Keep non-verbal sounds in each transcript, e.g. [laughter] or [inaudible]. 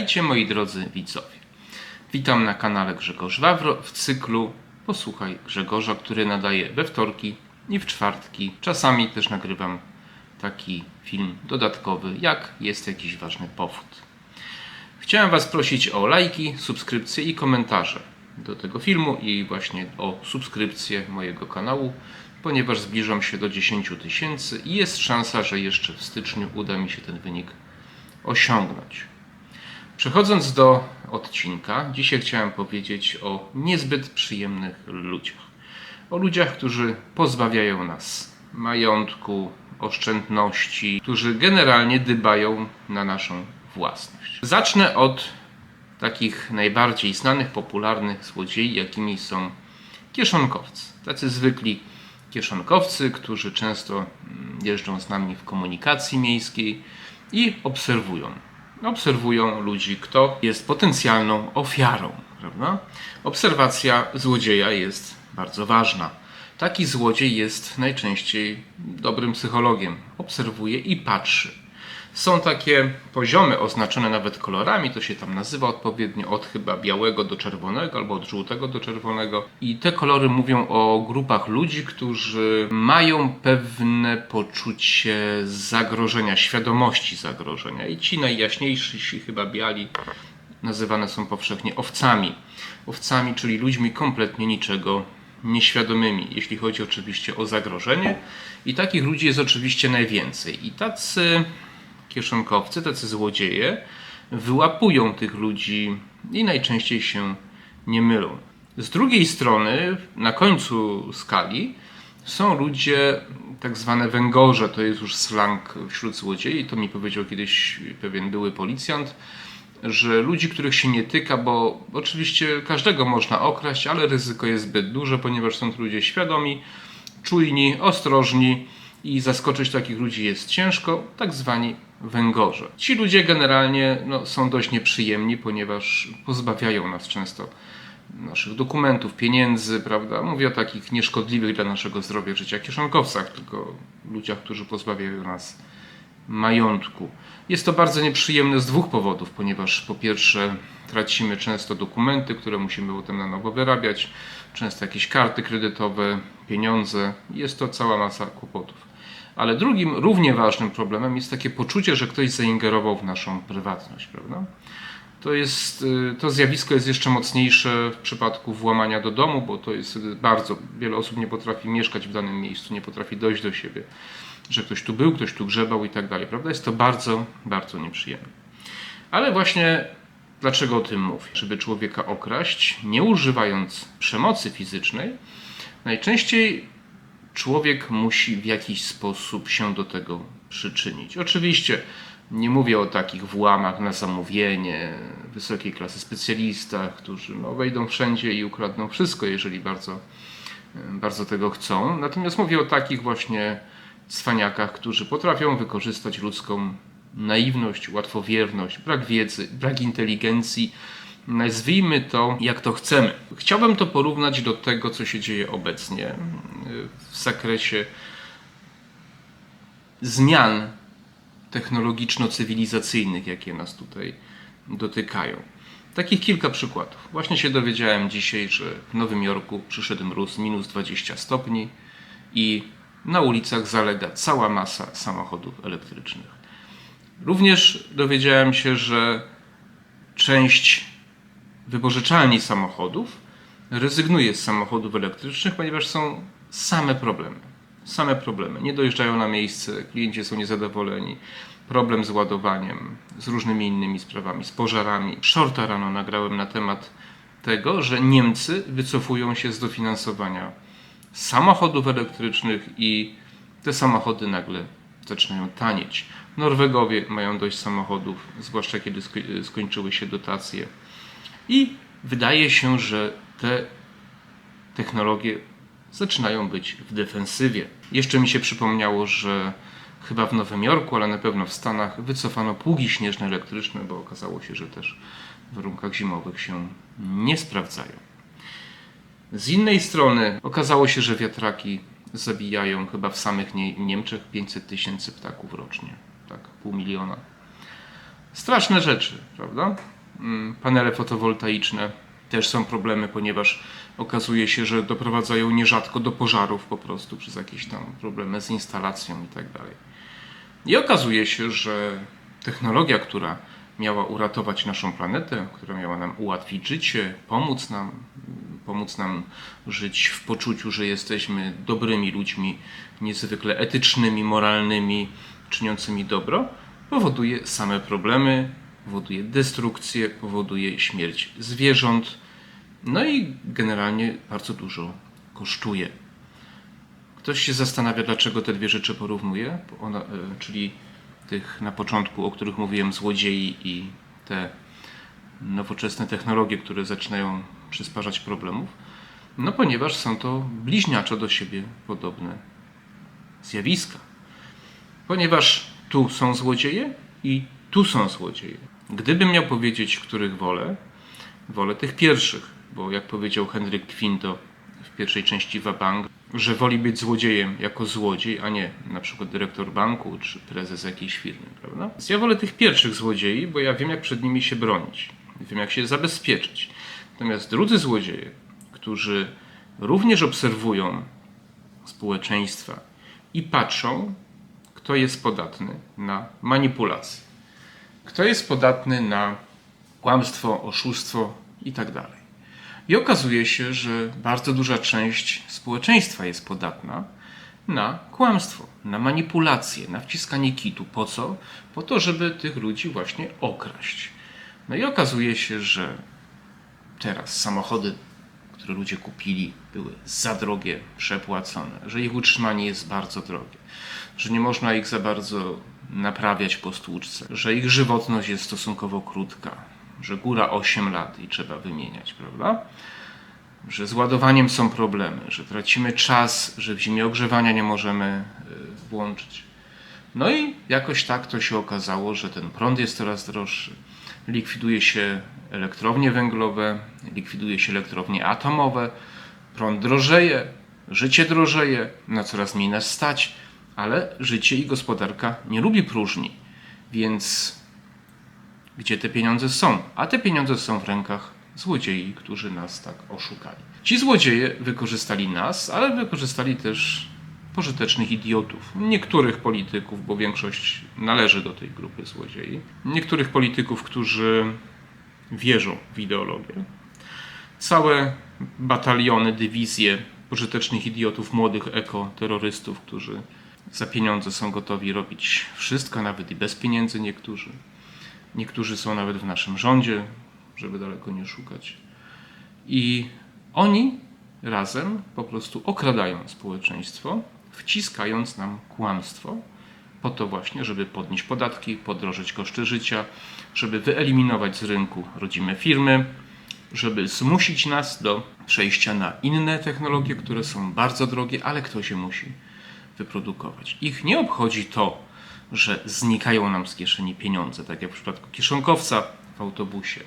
Witajcie moi drodzy widzowie. Witam na kanale Grzegorz Wawro w cyklu Posłuchaj Grzegorza, który nadaje we wtorki i w czwartki. Czasami też nagrywam taki film dodatkowy, jak jest jakiś ważny powód. Chciałem Was prosić o lajki, subskrypcje i komentarze do tego filmu i właśnie o subskrypcję mojego kanału, ponieważ zbliżam się do 10 tysięcy i jest szansa, że jeszcze w styczniu uda mi się ten wynik osiągnąć. Przechodząc do odcinka, dzisiaj chciałem powiedzieć o niezbyt przyjemnych ludziach. O ludziach, którzy pozbawiają nas majątku, oszczędności, którzy generalnie dybają na naszą własność. Zacznę od takich najbardziej znanych, popularnych złodziei, jakimi są kieszonkowcy. Tacy zwykli kieszonkowcy, którzy często mm, jeżdżą z nami w komunikacji miejskiej i obserwują. Obserwują ludzi, kto jest potencjalną ofiarą. Prawda? Obserwacja złodzieja jest bardzo ważna. Taki złodziej jest najczęściej dobrym psychologiem. Obserwuje i patrzy. Są takie poziomy oznaczone nawet kolorami, to się tam nazywa odpowiednio od chyba białego do czerwonego albo od żółtego do czerwonego. I te kolory mówią o grupach ludzi, którzy mają pewne poczucie zagrożenia, świadomości zagrożenia. I ci najjaśniejsi, chyba biali, nazywane są powszechnie owcami. Owcami, czyli ludźmi kompletnie niczego nieświadomymi, jeśli chodzi oczywiście o zagrożenie. I takich ludzi jest oczywiście najwięcej. I tacy kieszonkowcy, tacy złodzieje, wyłapują tych ludzi i najczęściej się nie mylą. Z drugiej strony, na końcu skali, są ludzie, tak zwane węgorze, to jest już slang wśród złodziei, to mi powiedział kiedyś pewien były policjant, że ludzi, których się nie tyka, bo oczywiście każdego można okraść, ale ryzyko jest zbyt duże, ponieważ są to ludzie świadomi, czujni, ostrożni i zaskoczyć takich ludzi jest ciężko, tak zwani węgorze. Ci ludzie generalnie no, są dość nieprzyjemni, ponieważ pozbawiają nas często naszych dokumentów, pieniędzy, prawda? Mówię o takich nieszkodliwych dla naszego zdrowia życia kieszonkowcach, tylko ludziach, którzy pozbawiają nas majątku. Jest to bardzo nieprzyjemne z dwóch powodów, ponieważ po pierwsze tracimy często dokumenty, które musimy potem na nowo wyrabiać, często jakieś karty kredytowe, pieniądze. Jest to cała masa kłopotów. Ale drugim, równie ważnym problemem jest takie poczucie, że ktoś zaingerował w naszą prywatność, prawda? To, jest, y, to zjawisko jest jeszcze mocniejsze w przypadku włamania do domu, bo to jest bardzo, wiele osób nie potrafi mieszkać w danym miejscu, nie potrafi dojść do siebie, że ktoś tu był, ktoś tu grzebał i tak dalej, prawda? Jest to bardzo, bardzo nieprzyjemne. Ale właśnie dlaczego o tym mówię? Żeby człowieka okraść, nie używając przemocy fizycznej, najczęściej człowiek musi w jakiś sposób się do tego przyczynić. Oczywiście nie mówię o takich włamach na zamówienie, wysokiej klasy specjalistach, którzy no, wejdą wszędzie i ukradną wszystko, jeżeli bardzo, bardzo tego chcą. Natomiast mówię o takich właśnie cwaniakach, którzy potrafią wykorzystać ludzką naiwność, łatwowierność, brak wiedzy, brak inteligencji nazwijmy to jak to chcemy. Chciałbym to porównać do tego, co się dzieje obecnie w zakresie zmian technologiczno-cywilizacyjnych, jakie nas tutaj dotykają. Takich kilka przykładów. Właśnie się dowiedziałem dzisiaj, że w Nowym Jorku przyszedł mróz minus 20 stopni i na ulicach zalega cała masa samochodów elektrycznych. Również dowiedziałem się, że część wypożyczalni samochodów rezygnuje z samochodów elektrycznych, ponieważ są same problemy. Same problemy. Nie dojeżdżają na miejsce, klienci są niezadowoleni, problem z ładowaniem, z różnymi innymi sprawami, z pożarami. Shorta rano nagrałem na temat tego, że Niemcy wycofują się z dofinansowania samochodów elektrycznych i te samochody nagle zaczynają tanieć. Norwegowie mają dość samochodów, zwłaszcza kiedy skończyły się dotacje i wydaje się, że te technologie zaczynają być w defensywie. Jeszcze mi się przypomniało, że chyba w Nowym Jorku, ale na pewno w Stanach wycofano pługi śnieżne elektryczne, bo okazało się, że też w warunkach zimowych się nie sprawdzają. Z innej strony okazało się, że wiatraki zabijają chyba w samych Niemczech 500 tysięcy ptaków rocznie, tak, pół miliona. straszne rzeczy, prawda? Mm, Panele fotowoltaiczne też są problemy, ponieważ okazuje się, że doprowadzają nierzadko do pożarów po prostu przez jakieś tam problemy z instalacją i tak dalej. I okazuje się, że technologia, która miała uratować naszą planetę, która miała nam ułatwić życie, pomóc nam, pomóc nam żyć w poczuciu, że jesteśmy dobrymi ludźmi, niezwykle etycznymi, moralnymi, czyniącymi dobro, powoduje same problemy, powoduje destrukcję, powoduje śmierć zwierząt, no i generalnie bardzo dużo kosztuje. Ktoś się zastanawia, dlaczego te dwie rzeczy porównuję, Ona, e, czyli tych na początku, o których mówiłem, złodziei i te nowoczesne technologie, które zaczynają przysparzać problemów. No ponieważ są to bliźniaczo do siebie podobne zjawiska. Ponieważ tu są złodzieje i tu są złodzieje. Gdybym miał powiedzieć, których wolę, wolę tych pierwszych, bo jak powiedział Henryk Quinto w pierwszej części Wabank, że woli być złodziejem jako złodziej, a nie na przykład dyrektor banku czy prezes jakiejś firmy, prawda? Więc ja wolę tych pierwszych złodziei, bo ja wiem jak przed nimi się bronić, wiem jak się zabezpieczyć. Natomiast drudzy złodzieje, którzy również obserwują społeczeństwa i patrzą, kto jest podatny na manipulację, kto jest podatny na kłamstwo, oszustwo i tak. I okazuje się, że bardzo duża część społeczeństwa jest podatna na kłamstwo, na manipulację, na wciskanie kitu. Po co? Po to, żeby tych ludzi właśnie okraść. No i okazuje się, że teraz samochody, które ludzie kupili, były za drogie, przepłacone, że ich utrzymanie jest bardzo drogie, że nie można ich za bardzo naprawiać po stłuczce, że ich żywotność jest stosunkowo krótka, że góra 8 lat i trzeba wymieniać, prawda? Że z ładowaniem są problemy, że tracimy czas, że w zimie ogrzewania nie możemy y, włączyć. No i jakoś tak to się okazało, że ten prąd jest coraz droższy. Likwiduje się elektrownie węglowe, likwiduje się elektrownie atomowe, prąd drożeje, życie drożeje, na coraz mniej nas stać, ale życie i gospodarka nie lubi próżni. Więc gdzie te pieniądze są? A te pieniądze są w rękach złodziei, którzy nas tak oszukali. Ci złodzieje wykorzystali nas, ale wykorzystali też pożytecznych idiotów. Niektórych polityków, bo większość należy do tej grupy złodziei. Niektórych polityków, którzy wierzą w ideologię. Całe bataliony, dywizje pożytecznych idiotów, młodych ekoterrorystów, którzy za pieniądze są gotowi robić wszystko, nawet i bez pieniędzy niektórzy. Niektórzy są nawet w naszym rządzie, żeby daleko nie szukać. I oni razem po prostu okradają społeczeństwo, wciskając nam kłamstwo, po to właśnie, żeby podnieść podatki, podrożyć koszty życia, żeby wyeliminować z rynku rodzime firmy, żeby zmusić nas do przejścia na inne technologie, które są bardzo drogie, ale ktoś je musi wyprodukować. Ich nie obchodzi to, że znikają nam z kieszeni pieniądze, tak jak w przypadku kieszonkowca autobusie.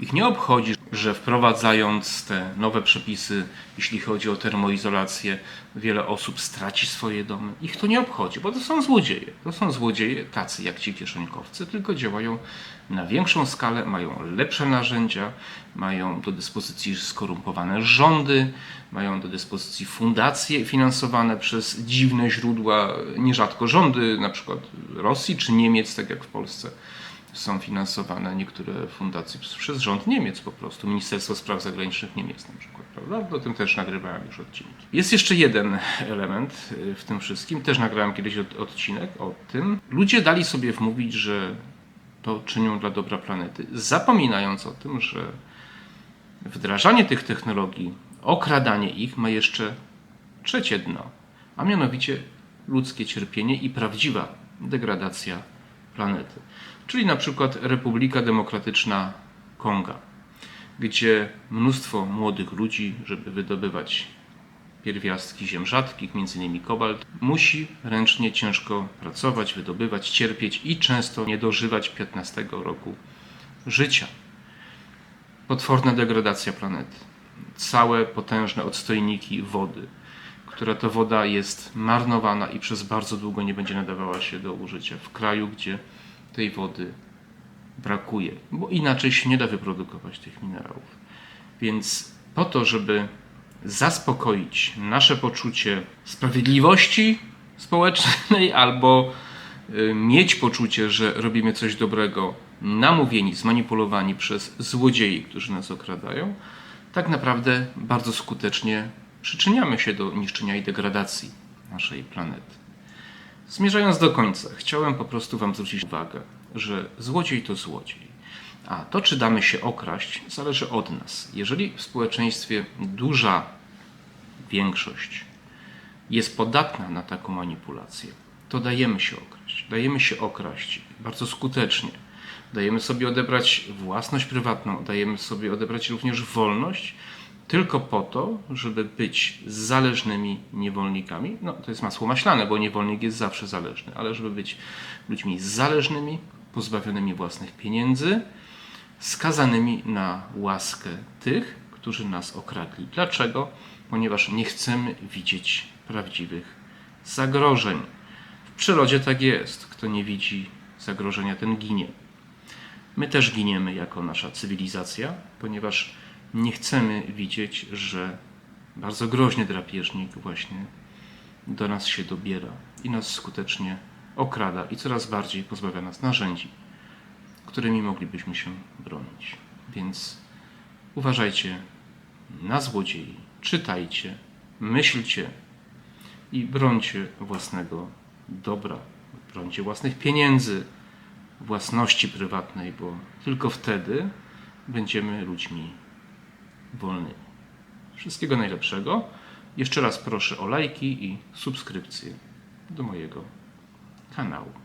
Ich nie obchodzi, że wprowadzając te nowe przepisy, jeśli chodzi o termoizolację, wiele osób straci swoje domy. Ich to nie obchodzi, bo to są złodzieje. To są złodzieje tacy jak ci kieszonkowcy, tylko działają na większą skalę, mają lepsze narzędzia, mają do dyspozycji skorumpowane rządy, mają do dyspozycji fundacje finansowane przez dziwne źródła, nierzadko rządy, na przykład Rosji czy Niemiec, tak jak w Polsce są finansowane niektóre fundacje przez rząd Niemiec po prostu, Ministerstwo Spraw Zagranicznych Niemiec na przykład, prawda? O tym też nagrywałem już odcinki. Jest jeszcze jeden element y, w tym wszystkim, też nagrałem kiedyś odcinek o tym. Ludzie dali sobie wmówić, że to czynią dla dobra planety, zapominając o tym, że wdrażanie tych technologii, okradanie ich ma jeszcze trzecie dno, a mianowicie ludzkie cierpienie i prawdziwa degradacja planety. Czyli na przykład Republika Demokratyczna Konga, gdzie mnóstwo młodych ludzi, żeby wydobywać pierwiastki ziem rzadkich, m.in. kobalt, musi ręcznie ciężko pracować, wydobywać, cierpieć i często nie dożywać 15 roku życia. Potworna degradacja planety. Całe potężne odstojniki wody, która to woda jest marnowana i przez bardzo długo nie będzie nadawała się do użycia w kraju, gdzie tej wody brakuje, bo inaczej się nie da wyprodukować tych minerałów. Więc po to, żeby zaspokoić nasze poczucie sprawiedliwości społecznej [laughs] albo y, mieć poczucie, że robimy coś dobrego, namówieni, zmanipulowani przez złodziei, którzy nas okradają, tak naprawdę bardzo skutecznie przyczyniamy się do niszczenia i degradacji naszej planety. Zmierzając do końca, chciałem po prostu Wam zwrócić uwagę, że złodziej to złodziej. A to, czy damy się okraść, zależy od nas. Jeżeli w społeczeństwie duża większość jest podatna na taką manipulację, to dajemy się okraść. Dajemy się okraść bardzo skutecznie. Dajemy sobie odebrać własność prywatną, dajemy sobie odebrać również wolność, tylko po to, żeby być zależnymi niewolnikami. No, to jest masło maślane, bo niewolnik jest zawsze zależny, ale żeby być ludźmi zależnymi, pozbawionymi własnych pieniędzy, skazanymi na łaskę tych, którzy nas okradli. Dlaczego? Ponieważ nie chcemy widzieć prawdziwych zagrożeń. W przyrodzie tak jest. Kto nie widzi zagrożenia, ten ginie. My też giniemy jako nasza cywilizacja, ponieważ nie chcemy widzieć, że bardzo groźny drapieżnik właśnie do nas się dobiera i nas skutecznie okrada i coraz bardziej pozbawia nas narzędzi, którymi moglibyśmy się bronić. Więc uważajcie na złodziei, czytajcie, myślcie i brońcie własnego dobra, brońcie własnych pieniędzy, własności prywatnej, bo tylko wtedy będziemy ludźmi wolnymi. Wszystkiego najlepszego. Jeszcze raz proszę o lajki i subskrypcje do mojego kanału.